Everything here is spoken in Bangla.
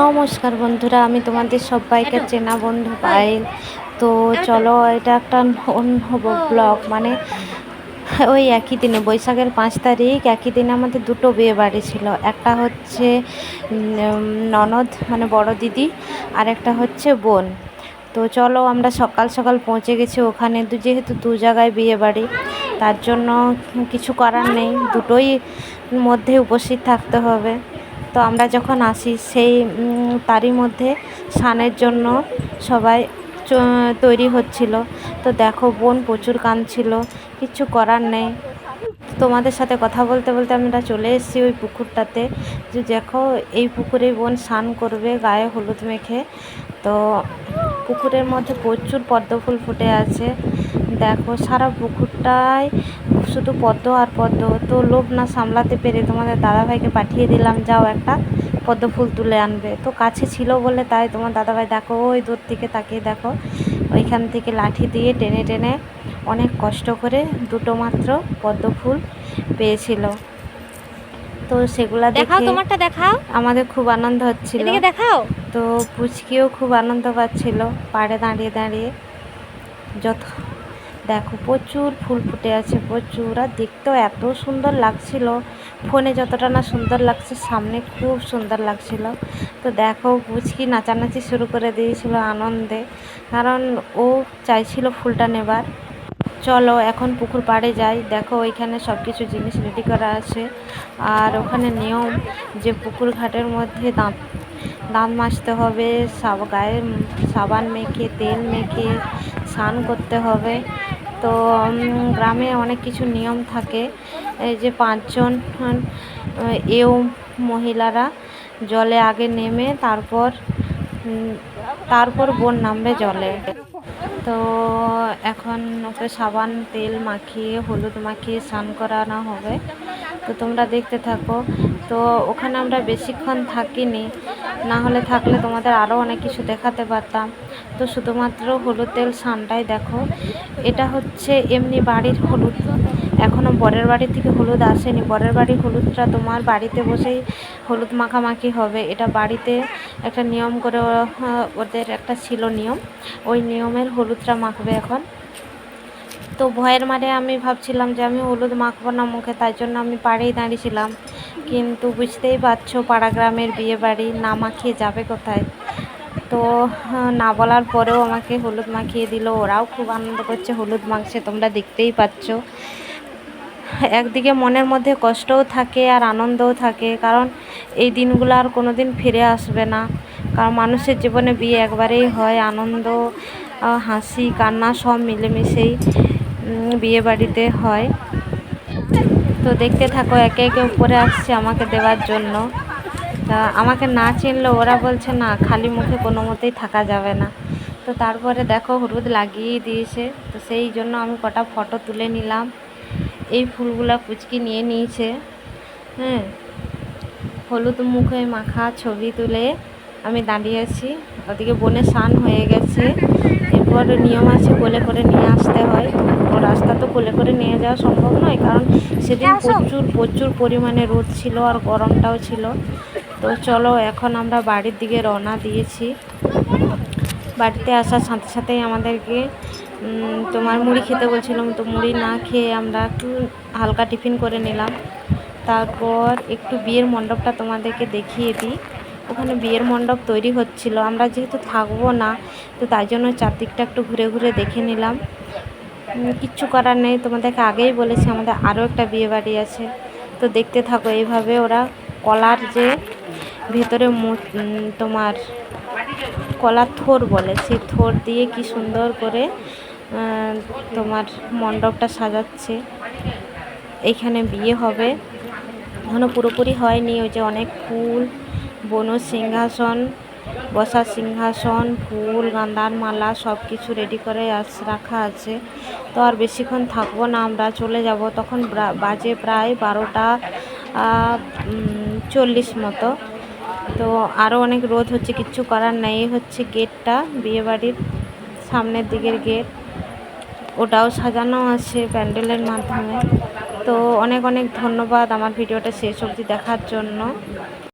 নমস্কার বন্ধুরা আমি তোমাদের সবাইকে চেনা বন্ধু পাই তো চলো এটা একটা অন্য ব্লগ মানে ওই একই দিনে বৈশাখের পাঁচ তারিখ একই দিনে আমাদের দুটো বিয়ে বাড়ি ছিল। একটা হচ্ছে ননদ মানে বড় দিদি আর একটা হচ্ছে বোন। তো চলো আমরা সকাল সকাল পৌঁছে গেছি ওখানে যেহেতু দু জায়গায় বিয়ে বাড়ি তার জন্য কিছু করার নেই। দুটোই মধ্যে উপস্থিত থাকতে হবে। তো আমরা যখন আসি, সেই তারই মধ্যে স্নানের জন্য সবাই তৈরি হচ্ছিল। তো দেখো, বোন প্রচুর কাঁদছিল, কিছু করার নেই। তোমাদের সাথে কথা বলতে বলতে আমরা চলে এসেছি ওই পুকুরটাতে। যে দেখো, এই পুকুরে বোন স্নান করবে, গায়ে হলুদ মেখে। তো পুকুরের মধ্যে প্রচুর পদ্ম ফুল ফুটে আছে। দেখো, সারা পুকুরটায় শুধু পদ্ম আর পদ্ম। তো লোভ না সামলাতে পেরে তোমাদের দাদাভাইকে পাঠিয়ে দিলাম যাও একটা পদ্ম ফুল তুলে আনবে। তো কাছে ছিল বলে তাই তোমার দাদাভাই দেখো ওই দূর থেকে তাকিয়ে দেখো। ওইখান থেকে লাঠি দিয়ে টেনে টেনে অনেক কষ্ট করে দুটো মাত্র পদ্ম ফুল পেয়েছিল। তো সেগুলা দেখাও দেখে তোমারটা দেখাও। আমাদের খুব আনন্দ হচ্ছিল। দেখাও। তো পুচকিও খুব আনন্দ পাচ্ছিল পাড়ে দাঁড়িয়ে দাঁড়িয়ে। যত দেখো প্রচুর ফুল ফুটে আছে, প্রচুর। আর দেখতেও এত সুন্দর লাগছিল। ফোনে যতটা না সুন্দর লাগছে, সামনে খুব সুন্দর লাগছিল। তো দেখো, পুচকি নাচানাচি শুরু করে দিয়েছিল আনন্দে। কারণ ও চাইছিল ফুলটা নেবার। চলো, এখন পুকুর পাড়ে যাই। দেখো, ওইখানে সব কিছু জিনিস রেডি করা আছে। আর ওখানে নিয়ম যে পুকুর ঘাটের মধ্যে দাঁত দাঁত মাজতে হবে, সাব গায়ে সাবান মেখে, তেল মেখে স্নান করতে হবে। তো গ্রামে অনেক কিছু নিয়ম থাকে। এই যে পাঁচজন এও মহিলারা জলে আগে নেমে তারপর তারপর বোন নামবে জলে। তো এখন ওকে সাবান, তেল মাখিয়ে, হলুদ মাখিয়ে স্নান করানো হবে। তো তোমরা দেখতে থাকো। তো ওখানে আমরা বেশিক্ষণ থাকিনি। না হলে থাকলে তোমাদের আরও অনেক কিছু দেখাতে পারতাম। তো শুধুমাত্র হলুদ তেল স্নানটাই দেখো। এটা হচ্ছে এমনি বাড়ির হলুদ। এখনও বরের বাড়ি থেকে হলুদ আসেনি। বরের বাড়ির হলুদটা তোমার বাড়িতে বসেই হলুদ মাখামাখি হবে। এটা বাড়িতে একটা নিয়ম করে ওদের একটা ছিল নিয়ম। ওই নিয়মের হলুদটা মাখবে এখন। তো ভয়ের মারে আমি ভাবছিলাম যে আমি হলুদ মাখবো না মুখে, তাই জন্য আমি পাড়েই দাঁড়িয়েছিলাম। কিন্তু বুঝতেই পারছ, পাড়া গ্রামের বিয়ে বাড়ি না মাখিয়ে যাবে কোথায়? তো না বলার পরেও আমাকে হলুদ মাখিয়ে দিল। ওরাও খুব আনন্দ করছে, হলুদ মাখছে, তোমরা দেখতেই পাচ্ছ। একদিকে মনের মধ্যে কষ্টও থাকে আর আনন্দও থাকে, কারণ এই দিনগুলো আর কোনো দিন ফিরে আসবে না। কারণ মানুষের জীবনে বিয়ে একবারেই হয়, আনন্দ হাসি, কান্না সব মিলেমিশেই বিয়ে বাড়িতে হয়। তো দেখতে থাকো, একে একে উপরে আসছে আমাকে দেওয়ার জন্য। আমাকে না চিনলে ওরা বলছে, না, খালি মুখে কোনো মতেই থাকা যাবে না। তো তারপরে দেখো হলুদ লাগিয়েই দিয়েছে। তো সেই জন্য আমি কটা ফটো তুলে নিলাম। এই ফুলগুলা কুচকি নিয়ে নিয়েছে। হ্যাঁ হলুদ মুখে মাখা ছবি তুলে আমি দাঁড়িয়ে আছি। ওদিকে বনে স্নান হয়ে গেছে। এরপর নিয়ম আছে কোলে করে নিয়ে আসতে হয়। রাস্তা তো কোলে করে নিয়ে যাওয়া সম্ভব নয় কারণ সেদিন। প্রচুর প্রচুর পরিমাণে রোদ ছিল আর গরমটাও ছিল। তো চলো এখন আমরা বাড়ির দিকে রওনা দিয়েছি। বাড়িতে আসার সাথে সাথেই আমাদেরকে তোমার মুড়ি খেতে বলছিলাম। তো মুড়ি না খেয়ে আমরা একটু হালকা টিফিন করে নিলাম। তারপর একটু বিয়ের মণ্ডপটা তোমাদেরকে দেখিয়ে দিই। ওখানে বিয়ের মণ্ডপ তৈরি হচ্ছিল। আমরা যেহেতু থাকব না, তো তাই জন্য চারদিকটা একটু ঘুরে ঘুরে দেখে নিলাম। কিচ্ছু করার নেই। তোমাদেরকে আগেই বলেছি, আমাদের আরও একটা বিয়ে বাড়ি আছে। তো দেখতে থাকো এইভাবে ওরা কলার যে ভেতরে তোমার কলার থোর বলে, সেই থোর দিয়ে কি সুন্দর করে তোমার মণ্ডপটা সাজাচ্ছে। এইখানে বিয়ে হবে। এখনও পুরোপুরি হয়নি। ওই যে অনেক ফুল বন সিংহাসন, বসার সিংহাসন, ফুল গাঁদার মালা সব কিছু রেডি করে আস, রাখা আছে। তো আর বেশিক্ষণ থাকব না, আমরা চলে যাব তখন বাজে প্রায় বারোটা চল্লিশ মতো। তো আরও অনেক রোদ হচ্ছে, কিচ্ছু করার নেই। হচ্ছে গেটটা, বিয়েবাড়ির সামনের দিকের গেট। ওটাও সাজানো আছে প্যান্ডেলের মাধ্যমে। তো অনেক অনেক ধন্যবাদ আমার ভিডিওটা শেষ অবধি দেখার জন্য।